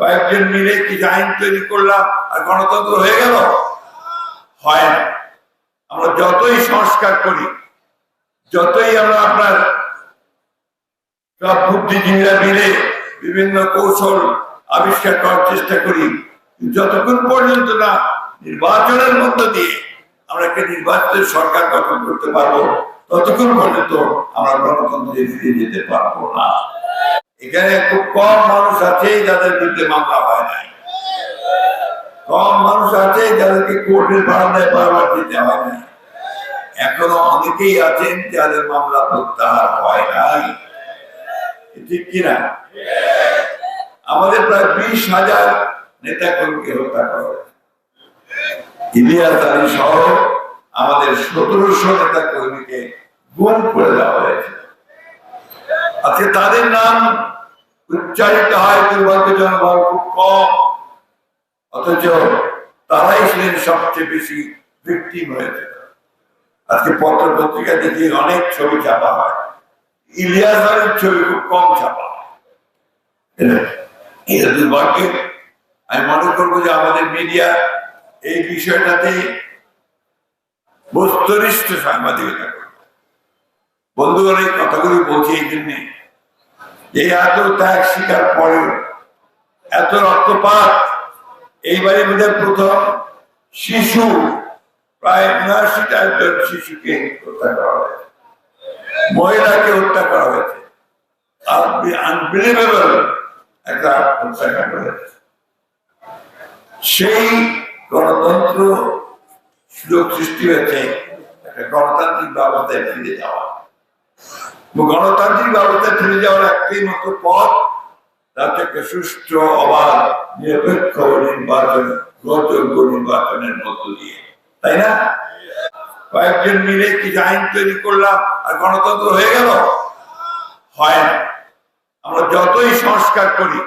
কয়েকজন মিলে কি আইন তৈরি করলাম আর গণতন্ত্র হয়ে গেল? হয় না। আমরা যতই সংস্কার করি, যতই আমরা আপনার বুদ্ধিজীবীরা মিলে বিভিন্ন কৌশল আবিষ্কার করার চেষ্টা করি, যতক্ষণ পর্যন্ত না নির্বাচনের মধ্য দিয়ে আমরা একটা নির্বাচিত সরকার গঠন করতে পারব, ততক্ষণ পর্যন্ত আমরা গণতন্ত্রে ফিরে যেতে পারব না। এখানে খুব কম মানুষ আছে যাদের বিরুদ্ধে মামলা হয় নাই। কম মানুষ আছে যাদেরকে কোর্টের বারান্দায় বারবার যেতে হয় নাই। এখনও অনেকেই আছেন যাদের মামলা প্রত্যাহার হয় নাই। ঠিক কিনা আমাদের প্রায় বিশ হাজার নেতা কর্মীকে হত্যা করা ইলিয়াস আলী সহ আমাদের সতেরোশো নেতা কর্মীকে গুম করে দেওয়া হয়েছে। আজকে তাদের নাম উচ্চারিত হয় দুর্ভাগ্যজনক খুব কম। অথচ তারাই ছিলেন সবচেয়ে বেশি ভিক্টিম হয়েছে। আজকে পত্র পত্রিকা দেখি অনেক ছবি ছাপা হয়। ইলিয়াস আলীর ছবি খুব কম ছাপা হয়। এটা- এটা আমি মনে করব যে আমাদের মিডিয়া এই বিষয়টাতে বস্তুনিষ্ঠ সাংবাদিকতা করবে বন্ধুগণ, এই কথাগুলি বলছি এই জন্যে যে এত ত্যাগ শিকার পরে এত রক্তপাত? এইবারে বোধহয় প্রথম শিশু, প্রায় উনআশিটা একজন শিশুকে হত্যা করা হয়েছে। মহিলাকে হত্যা করা হয়েছে। আনবিলিভেবল একটা হত্যাকাণ্ড হয়েছে। সেই গণতন্ত্র সুযোগ সৃষ্টি হয়েছে একটা গণতান্ত্রিক ব্যবস্থায় ফিরে যাওয়া। গণতান্ত্রিক ব্যবস্থায় ফিরে যাওয়ার একটাই মাত্র পথ একটা সুষ্ঠু অবাধ, নিরপেক্ষ নির্বাচন, গ্রহণযোগ্য নির্বাচনের মধ্য দিয়ে। তাই না? কয়েকজন মিলে কিছু আইন তৈরি করলাম আর গণতন্ত্র হয়ে গেল? হয় না। আমরা যতই সংস্কার করি,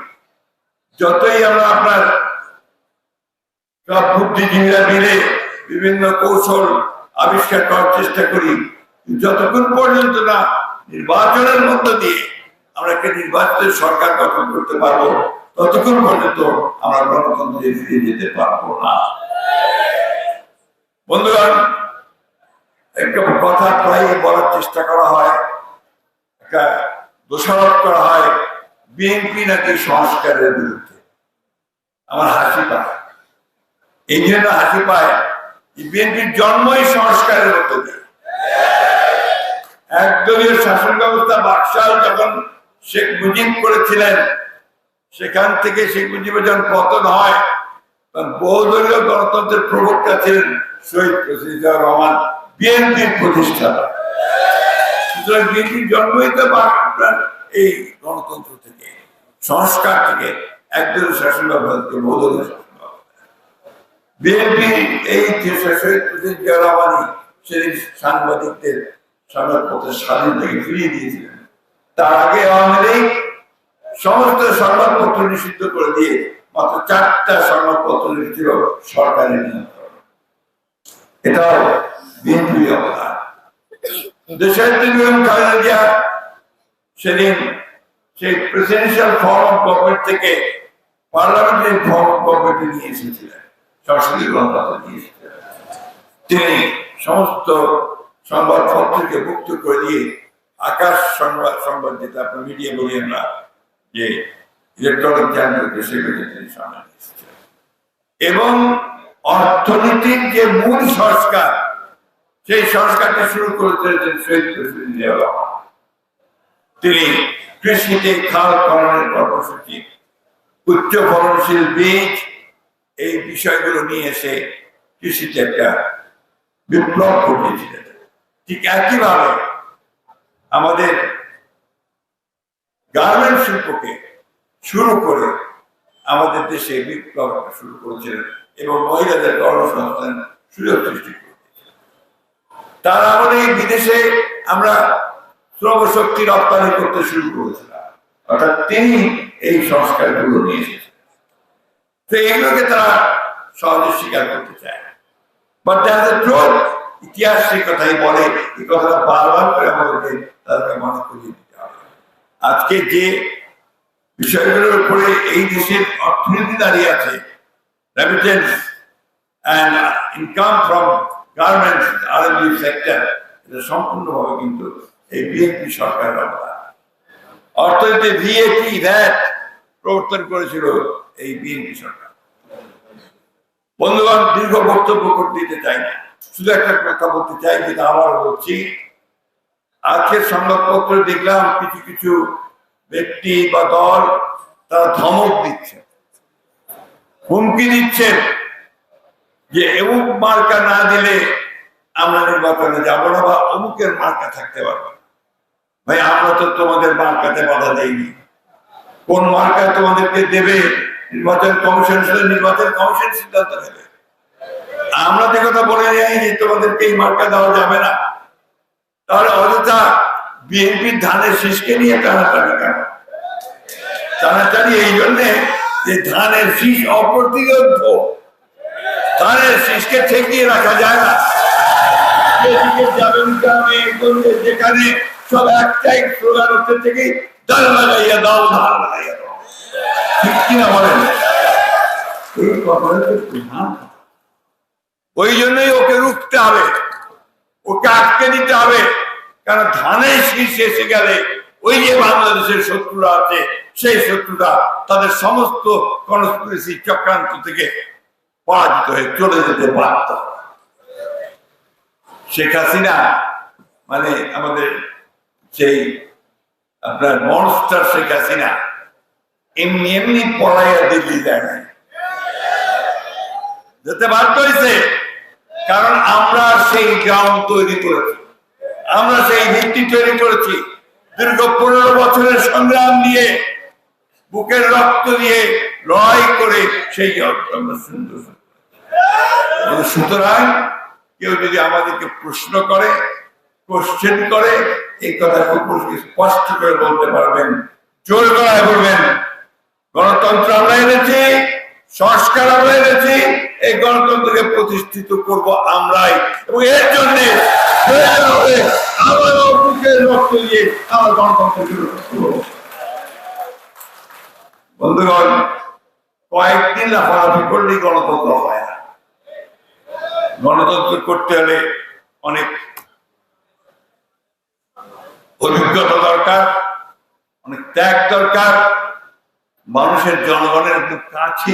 যতই আমরা আপনার সব বুদ্ধিজীবীরা মিলে বিভিন্ন কৌশল আবিষ্কার করার চেষ্টা করি, যতক্ষণ পর্যন্ত না নির্বাচনের মধ্য দিয়ে আমরা একটা নির্বাচিত সরকার গঠন করতে পারব, ততক্ষণ পর্যন্ত আমরা গণতন্ত্রে ফিরে যেতে পারব না। বন্ধুগণ, একটা কথা প্রায় বলার চেষ্টা করা হয়, একটা দোষারোপ করা হয় বিএনপি নাকি সংস্কারের বিরুদ্ধে। আমার হাসি পায়। এই জন্য হাসি পায় বিএনপির জন্মই সংস্কারের মতো দিয়ে। একদলীয় শাসন ব্যবস্থা বাকশাল যখন শেখ মুজিব করেছিলেন, সেখান থেকে শেখ মুজিবের যখন পতন হয় বহুদলীয় গণতন্ত্রের প্রবক্তা ছিলেন শহীদ প্রেসিডেন্ট রহমান, বিএনপির প্রতিষ্ঠাতা। সুতরাং বিএনপির জন্মই তো এই গণতন্ত্র থেকে, সংস্কার থেকে একদলীয় শাসন ব্যবস্থা বহুদলীয় শাসন বিএনপি এই শহীদ জিয়া রহমানই সেদিন সাংবাদিকদের সংবাদপত্রের স্বাধীনতাকে ফিরিয়ে দিয়েছিলেন। তার আগে আওয়ামী সমস্ত সংবাদপত্র নিষিদ্ধ করে দিয়ে মাত্র চারটা সংবাদপত্র লিখছিল সরকারের নিয়ন্ত্রণ। এটাও বিএনপি অবদান। দেশের বেগম খালেদা জিয়া সেদিন সেই প্রেসিডেন্সিয়াল ফর্ম অফ গভর্নমেন্ট থেকে পার্লামেন্টারি ফর্ম অফ নিয়ে এসেছিলেন। সংসদীয় গণতন্ত্র নিয়ে তিনি সমস্ত সংবাদপত্রকে মুক্ত করে দিয়ে আকাশ সংবাদ সংবাদ যেটা আপনার মিডিয়া বলি আমরা যে ইলেকট্রনিক চ্যানেলকে সেগুলো তিনি সামনে নিয়ে এসেছিলেন এবং অর্থনীতির যে মূল সংস্কার, সেই সংস্কারটা শুরু করে দিয়েছেন শহীদ প্রেসিডেন্ট জিয়া তিনি কৃষিতে খাল খননের কর্মসূচি, উচ্চ ফলনশীল বীজ, এই বিষয়গুলো নিয়ে এসে কৃষিতে একটা বিপ্লব ঘটিয়েছিলেন। ঠিক একইভাবে আমাদের গার্মেন্ট শিল্পকে শুরু করে আমাদের দেশে বিপ্লব শুরু করেছিলেন এবং মহিলাদের কর্মসংস্থান সুযোগ সৃষ্টি তার আমলে বিদেশে আমরা শ্রমশক্তি রপ্তানি করতে শুরু করেছিলাম। অর্থাৎ তিনি এই সংস্কারগুলো নিয়ে এসেছেন। তো এগুলোকে তারা সহজে স্বীকার করতে চায় বাট দ্যাট ট্রুথ ইতিহাস সেই কথাই বলে, এই কথাটা বারবার করে আমাদেরকে তাদেরকে মনে করিয়ে দিতে হবে। আজকে যে বিষয়গুলোর উপরে এই দেশের অর্থনীতি দাঁড়িয়ে আছে remittance and income from garments sector এটা সম্পূর্ণভাবে কিন্তু এই বিএনপি সরকারের অবদান অর্থনীতি ভিএটি ভ্যাট প্রবর্তন করেছিল এই বিএনপি সরকার। বন্ধুগণ, দীর্ঘ বক্তব্য করতে দিতে চাই না। শুধু একটা কথা বলতে চাই, যেটা আবার বলছি। আজকের সংবাদপত্রে দেখলাম, কিছু কিছু ব্যক্তি বা দল তারা ধমক দিচ্ছে। হুমকি দিচ্ছেন যে অমুক মার্কা না দিলে আমরা নির্বাচনে যাব না বা অমুকের মার্কা থাকতে পারব ভাই, আমরা তো তোমাদের মার্কাতে বাধা দেইনি। কোন মার্কা তোমাদেরকে দেবে? নির্বাচন কমিশন নির্বাচন কমিশন সিদ্ধান্ত নেবে। আমরা যে কথা বলে যাই যে তোমাদেরকে এই মার্কা দেওয়া যাবে না। তাহলে অযথা বিএনপির ধানের শীষকে নিয়ে টানাটানি কেন? টানাটানি এই জন্যে যে ধানের শীষ অপ্রতিরোধ। ধানের শীষকে ঠেকিয়ে রাখা যায় না। যেখানে সব একটাই স্লোগান হচ্ছে থেকে ধান লাগাইয়া দাও, ধান লাগাইয়া দাও। ঠিক কিনা বলেন? এই তো। ওই জন্যই ওকে রুখতে হবে। ওকে আটকে দিতে হবে। কারণ ধানের শীর্ষে এসে গেলে ওই যে বাংলাদেশের শত্রুরা আছে, সেই শত্রুরা তাদের সমস্ত কনস্পিরেসি চক্রান্ত থেকে পরাজিত হয়ে চলে যেতে বাধ্য। শেখ হাসিনা মানে আমাদের সেই আপনার মনস্টার শেখ হাসিনা, এমনি এমনি পড়াইয়া দিল্লি যায় নাই। যেতে বাধ্য হয়েছে কারণ আমরা সেই গ্রাউন্ড তৈরি করেছি। আমরা সেই ভিত্তি তৈরি করেছি। দীর্ঘ পনেরো বছরের সংগ্রাম দিয়ে বুকের রক্ত দিয়ে লড়াই করে সেই সুতরাং কেউ যদি আমাদেরকে প্রশ্ন করে কোশ্চেন করে, এই কথা স্পষ্ট করে বলতে পারবেন, জোর গলায় বলবেন, গণতন্ত্র আমরা এনেছি, সংস্কার আমরা প্রতিষ্ঠিত করব আমরাই। এবং এর জন্য গণতন্ত্রকে বন্ধুগণ, কয়েকদিন লাফালাফি করলেই গণতন্ত্র হয় না। গণতন্ত্র করতে হলে অনেক অভিজ্ঞতা দরকার, অনেক ত্যাগ দরকার। মানুষের জনগণের কাছে